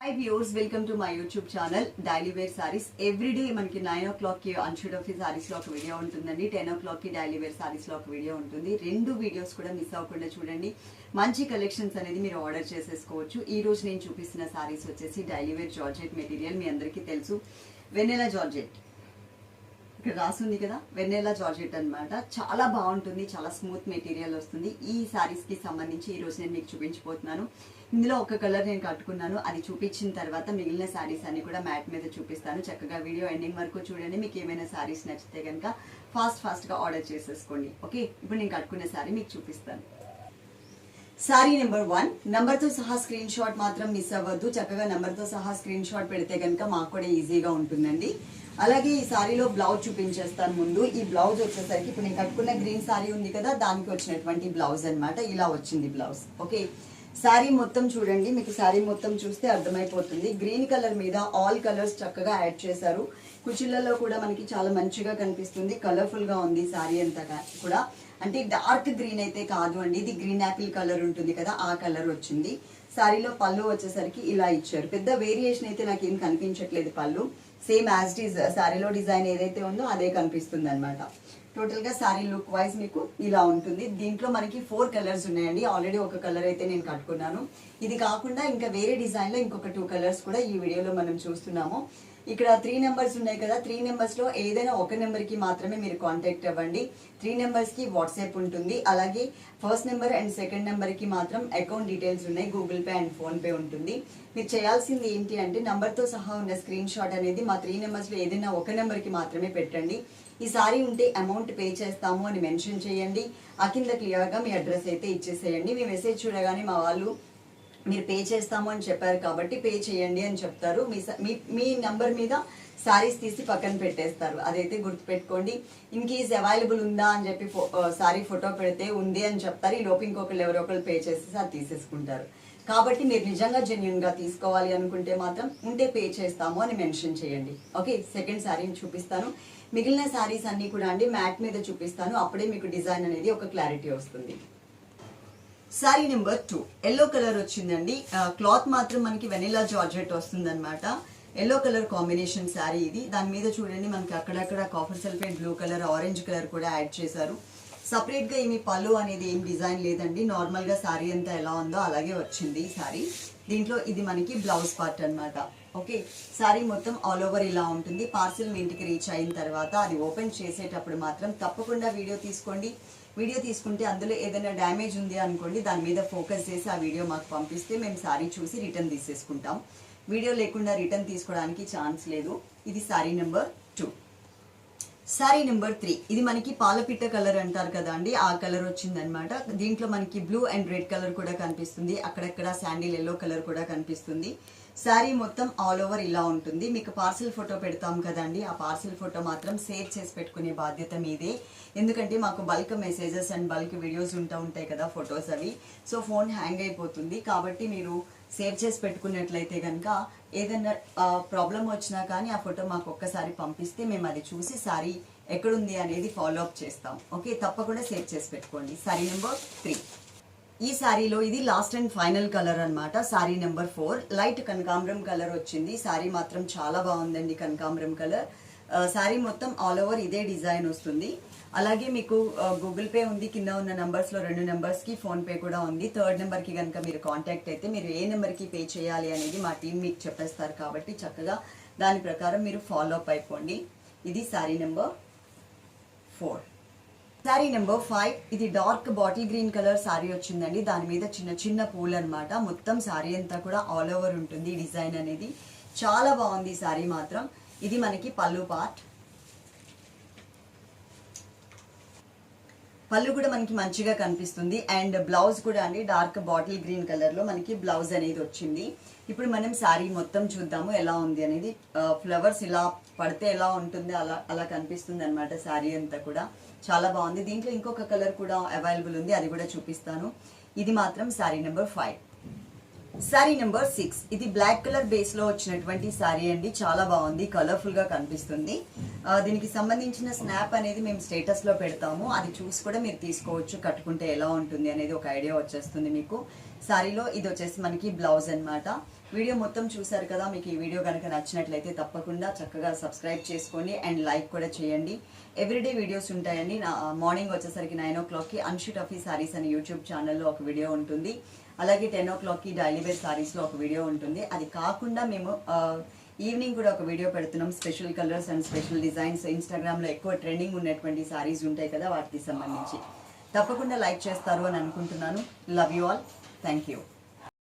Hi viewers welcome to my YouTube channel daily wear saris everyday మనకి nine ఓ క్లాక్కి అన్షూట్ ఆఫ్ సారీస్లో ఒక వీడియో ఉంటుందండి. టెన్ ఓ క్లాక్కి డైలీ వేర్ సారీస్లో ఒక వీడియో ఉంటుంది. రెండు వీడియోస్ కూడా మిస్ అవ్వకుండా చూడండి. మంచి కలెక్షన్స్ అనేది మీరు ఆర్డర్ చేసేసుకోవచ్చు. ఈ రోజు నేను చూపిస్తున్న సారీస్ వచ్చేసి డైలీ వేర్ జార్జెట్ మెటీరియల్ మీ అందరికీ తెలుసు. వెన్నెలా జార్జెట్ ఇక్కడ రాసుంది కదా వెన్నెలా జార్జెట్ అనమాట చాలా బాగుంటుంది చాలా స్మూత్ మెటీరియల్ వస్తుంది. ఈ శారీస్కి సంబంధించి ఈ రోజు నేను మీకు చూపించిపోతున్నాను ఇందులో ఒక కలర్ నేను కట్టుకున్నాను. అది చూపించిన తర్వాత మిగిలిన శారీస్ అన్ని కూడా మ్యాట్ మీద చూపిస్తాను. చక్కగా వీడియో ఎండింగ్ వరకు చూడండి. మీకు ఏమైనా శారీస్ నచ్చితే కనుక ఫాస్ట్ ఫాస్ట్గా ఆర్డర్ చేసేసుకోండి. ఓకే? ఇప్పుడు నేను కట్టుకునే శారీ మీకు చూపిస్తాను. సారీ నెంబర్ వన్ నెంబర్తో సహా స్క్రీన్ షాట్ మాత్రం మిస్ అవ్వద్దు. చక్కగా నెంబర్తో సహా స్క్రీన్ షాట్ పెడితే కనుక మాకు కూడా ఈజీగా ఉంటుందండి. అలాగే ఈ సారీలో బ్లౌజ్ చూపించేస్తాను ముందు. ఈ బ్లౌజ్ వచ్చేసరికి ఇప్పుడు నేను కట్టుకున్న గ్రీన్ సారీ ఉంది కదా దానికి వచ్చినటువంటి బ్లౌజ్ అన్నమాట. ఇలా వచ్చింది బ్లౌజ్. ఓకే? శారీ మొత్తం చూడండి. మీకు సారీ మొత్తం చూస్తే అర్థమైపోతుంది. గ్రీన్ కలర్ మీద ఆల్ కలర్స్ చక్కగా యాడ్ చేశారు. కుచిళ్ళలో కూడా మనకి చాలా మంచిగా కనిపిస్తుంది. కలర్ఫుల్గా ఉంది సారీ అంతా కూడా. అంటే డార్క్ గ్రీన్ అయితే కాదు అండి. ఇది గ్రీన్ యాపిల్ కలర్ ఉంటుంది కదా ఆ కలర్ వచ్చింది. సారీలో పళ్ళు వచ్చేసరికి ఇలా ఇచ్చారు. పెద్ద వేరియేషన్ అయితే నాకు ఏం కనిపించట్లేదు పళ్ళు. సేమ్ యాజ్ డిజ్ శారీలో డిజైన్ ఏదైతే ఉందో అదే కనిపిస్తుంది అనమాట టోటల్గా లుక్ వైజ్ మీకు ఇలా ఉంటుంది. దీంట్లో మనకి ఫోర్ కలర్స్ ఉన్నాయండి. ఆల్రెడీ ఒక కలర్ అయితే నేను కట్టుకున్నాను. ఇది కాకుండా ఇంకా వేరే డిజైన్లో ఇంకొక టూ కలర్స్ కూడా ఈ వీడియోలో మనం చూస్తున్నాము. ఇక్కడ త్రీ నెంబర్స్ ఉన్నాయి కదా. త్రీ నెంబర్స్లో ఏదైనా ఒక నెంబర్కి మాత్రమే మీరు కాంటాక్ట్ అవ్వండి. త్రీ నెంబర్స్కి వాట్సాప్ ఉంటుంది. అలాగే ఫస్ట్ నెంబర్ అండ్ సెకండ్ నెంబర్కి మాత్రం అకౌంట్ డీటెయిల్స్ ఉన్నాయి. గూగుల్ పే అండ్ ఫోన్పే ఉంటుంది. మీరు చేయాల్సింది ఏంటి అంటే నెంబర్తో సహా ఉన్న స్క్రీన్ షాట్ అనేది మా త్రీ నెంబర్స్లో ఏదైనా ఒక నెంబర్కి మాత్రమే పెట్టండి. ఈసారి ఉంటే అమౌంట్ పే చేస్తాము అని మెన్షన్ చేయండి. ఆ కింద క్లియర్గా మీ అడ్రస్ అయితే ఇచ్చేసేయండి. మీ మెసేజ్ చూడగానే మా వాళ్ళు మీరు పే చేస్తాము అని చెప్పారు కాబట్టి పే చేయండి అని చెప్తారు. మీ స- మీ మీ నంబర్ మీద సారీస్ తీసి పక్కన పెట్టేస్తారు. అదైతే గుర్తుపెట్టుకోండి. ఇన్ కేస్ అవైలబుల్ ఉందా అని చెప్పి సారీ ఫోటో పెడితే ఉంది అని చెప్తారు. ఈ లోపు ఇంకొకరు ఎవరో ఒకరు పే చేసేసి అది తీసేసుకుంటారు. కాబట్టి మీరు నిజంగా జెన్యున్గా తీసుకోవాలి అనుకుంటే మాత్రం ఉంటే పే చేస్తాము అని మెన్షన్ చేయండి. ఓకే? సెకండ్ శారీని చూపిస్తాను. మిగిలిన శారీస్ అన్నీ కూడా అండి. మ్యాట్ మీద చూపిస్తాను. అప్పుడే మీకు డిజైన్ అనేది ఒక క్లారిటీ వస్తుంది. Sari number two yellow colour వచ్చిందండి. క్లాత్ మాత్రం మనకి వెనిలా జార్జెట్ వస్తుందన్నమాట. ఎల్లో కలర్ కాంబినేషన్ శారీ ఇది. దాని మీద చూడండి మనకి అక్కడక్కడ copper sulphate blue colour orange colour కూడా యాడ్ చేశారు. సపరేట్గా ఏమి పళ్ళు అనేది ఏం డిజైన్ లేదండి. నార్మల్గా శారీ అంతా ఎలా ఉందో అలాగే వచ్చింది శారీ దీంట్లో ఇది మనకి బ్లౌజ్ పార్ట్ అనమాట ఓకే శారీ మొత్తం ఆల్ ఓవర్ ఇలా ఉంటుంది. పార్సిల్ మీ ఇంటికి రీచ్ అయిన తర్వాత అది ఓపెన్ చేసేటప్పుడు మాత్రం తప్పకుండా వీడియో తీసుకోండి. వీడియో తీసుకుంటే అందులో ఏదైనా డ్యామేజ్ ఉంది అనుకోండి దాని మీద ఫోకస్ చేసి ఆ వీడియో మాకు పంపిస్తే మేము సారీ చూసి రిటర్న్ తీసేసుకుంటాం. వీడియో లేకుండా రిటర్న్ తీసుకోవడానికి ఛాన్స్ లేదు. ఇది sari number two. Sari number three. ఇది మనకి పాలపిట్ట కలర్ అంటారు కదా అండి ఆ కలర్ వచ్చిందనమాట. దీంట్లో మనకి బ్లూ అండ్ రెడ్ కలర్ కూడా కనిపిస్తుంది. అక్కడక్కడ శాండిల్ ఎల్లో కలర్ కూడా కనిపిస్తుంది. శారీ మొత్తం ఆల్ ఓవర్ ఇలా ఉంటుంది. మీకు పార్సిల్ ఫోటో పెడతాం కదండి. ఆ పార్సిల్ ఫోటో మాత్రం సేవ్ చేసి పెట్టుకునే బాధ్యత మీదే. ఎందుకంటే మాకు bulk messages and bulk videos ఉంటా ఉంటాయి కదా ఫొటోస్ అవి. సో ఫోన్ హ్యాంగ్ అయిపోతుంది. కాబట్టి మీరు సేవ్ చేసి పెట్టుకున్నట్లయితే కనుక ఏదైనా ప్రాబ్లం వచ్చినా కానీ ఆ ఫోటో మాకు ఒక్కసారి పంపిస్తే మేము అది చూసి సారీ ఎక్కడుంది అనేది ఫాలో అప్ చేస్తాం. ఓకే? తప్పకుండా సేవ్ చేసి పెట్టుకోండి. Sari number three. ఈ శారీలో ఇది లాస్ట్ అండ్ ఫైనల్ కలర్ అనమాట శారీ నెంబర్ ఫోర్. లైట్ కనకాంబరం కలర్ వచ్చింది. శారీ మాత్రం చాలా బాగుందండి కనకాంబరం కలర్. శారీ మొత్తం ఆల్ ఓవర్ ఇదే డిజైన్ వస్తుంది. అలాగే మీకు గూగుల్ పే ఉంది కింద ఉన్న నెంబర్స్లో రెండు నెంబర్స్కి ఫోన్పే కూడా ఉంది. థర్డ్ నెంబర్కి కనుక మీరు కాంటాక్ట్ అయితే మీరు ఏ నెంబర్కి పే చేయాలి అనేది మా టీం మీకు చెప్పేస్తారు కాబట్టి చక్కగా దాని ప్రకారం మీరు ఫాలో అప్ అయిపోండి. ఇది sari number four sari number five ఇది dark bottle green colour sari వచ్చిందండి. దాని మీద చిన్న చిన్న పూలు అన్నమాట. మొత్తం సారీ అంతా కూడా ఆల్ ఓవర్ ఉంటుంది డిజైన్ అనేది. చాలా బాగుంది ఈ సారీ మాత్రం. ఇది మనకి పళ్ళు పార్ట్ పళ్ళు కూడా మనకి మంచిగా కనిపిస్తుంది. అండ్ బ్లౌజ్ కూడా అండి. డార్క్ బాటిల్ గ్రీన్ కలర్లో మనకి బ్లౌజ్ అనేది వచ్చింది. ఇప్పుడు మనం శారీ మొత్తం చూద్దాము. ఎలా ఉంది అనేది ఫ్లవర్స్ ఇలా పడితే ఎలా ఉంటుంది? అలా అలా కనిపిస్తుంది అనమాట శారీ అంతా కూడా. చాలా బాగుంది. దీంట్లో ఇంకొక కలర్ కూడా అవైలబుల్ ఉంది. అది కూడా చూపిస్తాను. ఇది మాత్రం sari number five. Sari number six ఇది బ్లాక్ కలర్ బేస్లో వచ్చినటువంటి సారీ అండి. చాలా బాగుంది. కలర్ఫుల్గా కనిపిస్తుంది. దీనికి సంబంధించిన స్నాప్ అనేది మేము స్టేటస్లో పెడతాము. అది చూసి కూడా మీరు తీసుకోవచ్చు. పెట్టుకుంటే ఎలా ఉంటుంది అనేది ఒక ఐడియా వచ్చేస్తుంది మీకు. సారీలో ఇది వచ్చేసి మనకి బ్లౌజ్ అన్నమాట. వీడియో మొత్తం చూసారు కదా మీకు ఈ వీడియో కనుక నచ్చినట్లయితే తప్పకుండా చక్కగా సబ్స్క్రైబ్ చేసుకోండి అండ్ లైక్ కూడా చేయండి. ఎవ్రీడే వీడియోస్ ఉంటాయండి. నా మార్నింగ్ వచ్చేసరికి నైన్ ఓ క్లాక్కి అన్షూట్ ఆఫీ సారీస్ అని యూట్యూబ్ ఛానల్లో ఒక వీడియో ఉంటుంది. అలాగే టెన్ ఓ క్లాక్కి డైలీ వేర్ సారీస్లో ఒక వీడియో ఉంటుంది. అది కాకుండా మేము ఈవినింగ్ కూడా ఒక వీడియో పెడుతున్నాం. Special colours and special designs ఇన్స్టాగ్రామ్లో ఎక్కువ ట్రెండింగ్ ఉన్నటువంటి సారీస్ ఉంటాయి కదా వాటికి సంబంధించి. తప్పకుండా లైక్ చేస్తారు అని అనుకుంటున్నాను. Love you all thank you